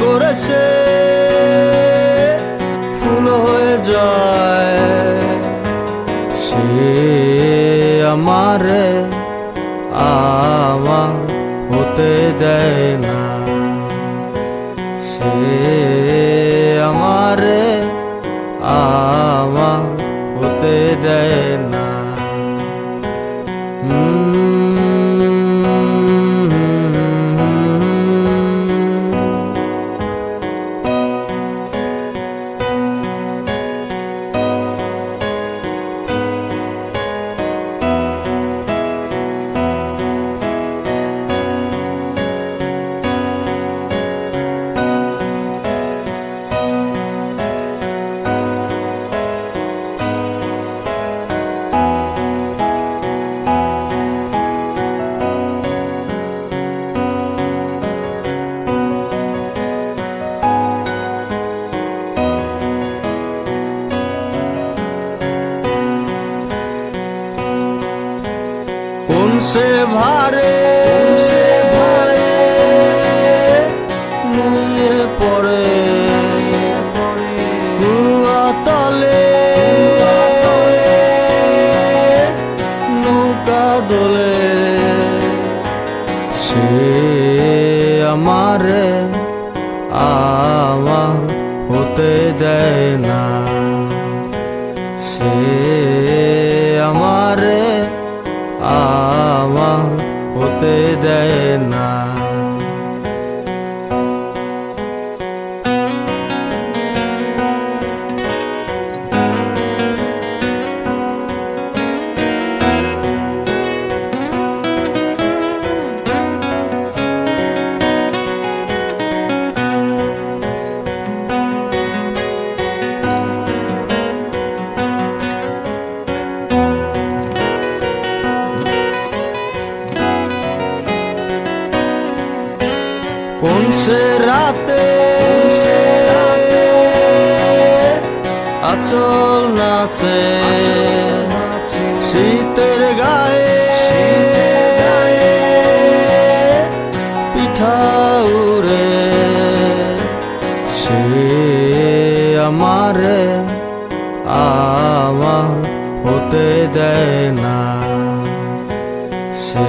করেছে ফুল হয়ে যায়। সে আমারে আমার হতে দেয় না। সে আমারে আমার হতে দেয় না। সে ভারে। নুয়ে পড়ে। তলে। নৌকা সে আমারে আমার হতে দেয় না। কোন সে রাতে আচল নাচে শীতের গায়ে পিঠা উড়ে সে আমারে আমার হতে দেয় না সে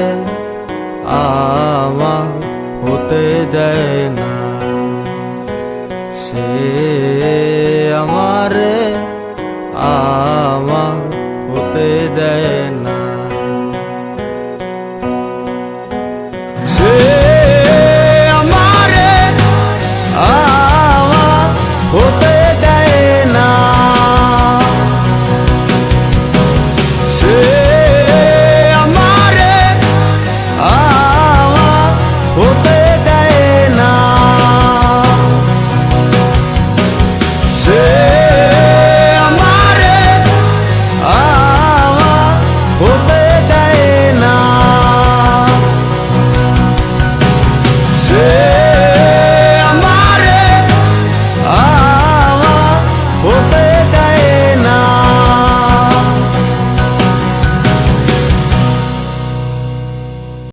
আমারে